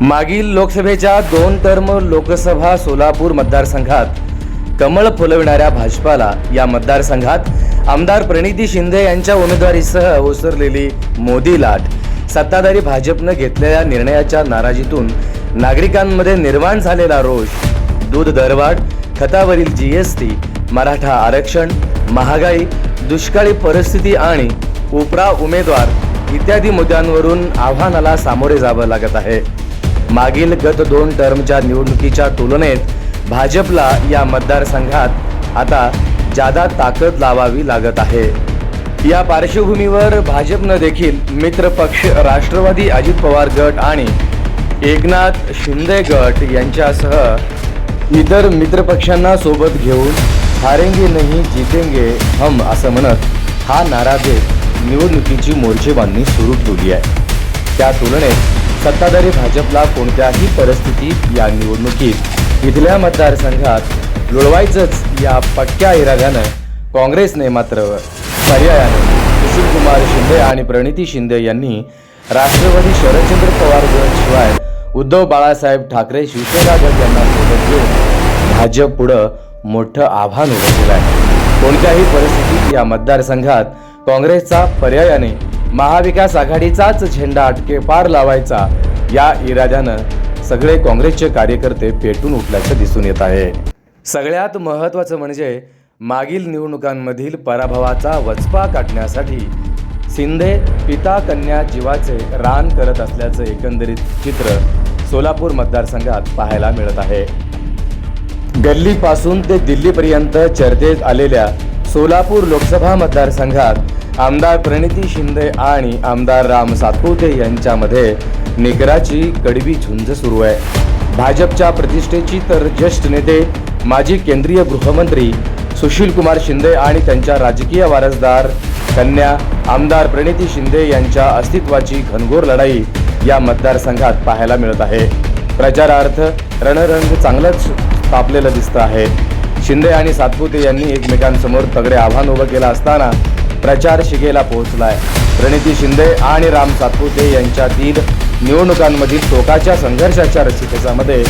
मागील लोकसभेच्या दोन टर्म लोकसभा सोलापूर मतदारसंघात कमळ फुलविणाऱ्या भाजपाला या मतदारसंघात आमदार प्रणिती शिंदे यांच्या उमेदवारीसह ओसरलेली मोदी लाट. सत्ताधारी भाजपनं घेतलेल्या निर्णयाच्या नाराजीतून नागरिकांमध्ये निर्माण झालेला रोष. दूध दरवाढ खतावरील जी एस टी मराठा आरक्षण महागाई दुष्काळी परिस्थिती आणि उपरा उमेदवार इत्यादी मुद्द्यांवरून आव्हानाला सामोरे जावं लागत आहे. मागील गत दोन टर्मच्या निवडणुकीच्या तुलनेत भाजपला या मतदारसंघात आता जादा ताकद लावावी लागत आहे. या पार्श्वभूमीवर भाजपनं देखील मित्र पक्ष राष्ट्रवादी अजित पवार गट आणि एकनाथ शिंदे गट यांच्यासह इतर मित्रपक्षांना सोबत घेऊन हारेंगे नाही जितेंगे हम असं म्हणत हा नारा देत निवडणुकीची मोर्चेबांधणी सुरू ठेवली आहे. त्या तुलनेत सत्ताधारी भाजपला कोणत्याही परिस्थितीत या निवडणुकीत इथल्या मतदारसंघात लुळवायचंच या पक्क्या इराद्यानं काँग्रेसने मात्र पर्यायाने सुशीलकुमार शिंदे आणि प्रणिती शिंदे यांनी राष्ट्रवादी शरदचंद्र पवार गटशिवाय उद्धव बाळासाहेब ठाकरे शिवसेना गट यांना सोबत घेऊन भाजप पुढं मोठं आव्हान उभं केलं आहे कोणत्याही परिस्थितीत या मतदारसंघात काँग्रेसचा पर्यायाने महाविकास आघाडीचाच झेंडा अटके पार लावायचा. या इराद्यानं सगळे काँग्रेसचे कार्यकर्ते पेटून उठल्याचं दिसून येत आहे. सगळ्यात महत्त्वाचं म्हणजे मागील निवडणुकांमधील पराभवाचा वचपा काढण्यासाठी शिंदे पिता कन्या जीवाचे रान करत असल्याचं एकंदरीत चित्र सोलापूर मतदारसंघात पाहायला मिळत आहे. गल्लीपासून ते दिल्लीपर्यंत चर्चेत आलेल्या सोलापूर लोकसभा मतदारसंघात आमदार प्रणिती शिंदे आणि आमदार राम सातपुते यांच्यामध्ये निकराची कडवी झुंज सुरू आहे. भाजपच्या प्रतिष्ठेची तर ज्येष्ठ नेते माजी केंद्रीय गृहमंत्री सुशील कुमार शिंदे आणि त्यांच्या राजकीय वारसदार कन्या आमदार प्रणिती शिंदे यांच्या अस्तित्वाची घनघोर लढाई या मतदारसंघात पाहायला मिळत आहे. प्रचारार्थ रणरंग चांगलंच तापलेलं दिसतं आहे. शिंदे आणि सातपुते यांनी एकमेकांसमोर तगडे आव्हान उभं केलं असताना प्रचार शिगेला पोहोचलाय. प्रणिती शिंदे आणि राम सातपुते यांच्यातील निवडणुकांमधील टोकाच्या संघर्षाच्या रसिकेच्यामध्ये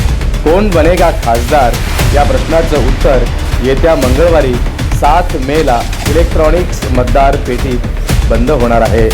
कोण बनेगा खासदार? या प्रश्नाचं उत्तर येत्या मंगळवारी सात मेला इलेक्ट्रॉनिक्स मतदार पेटीत बंद होणार आहे.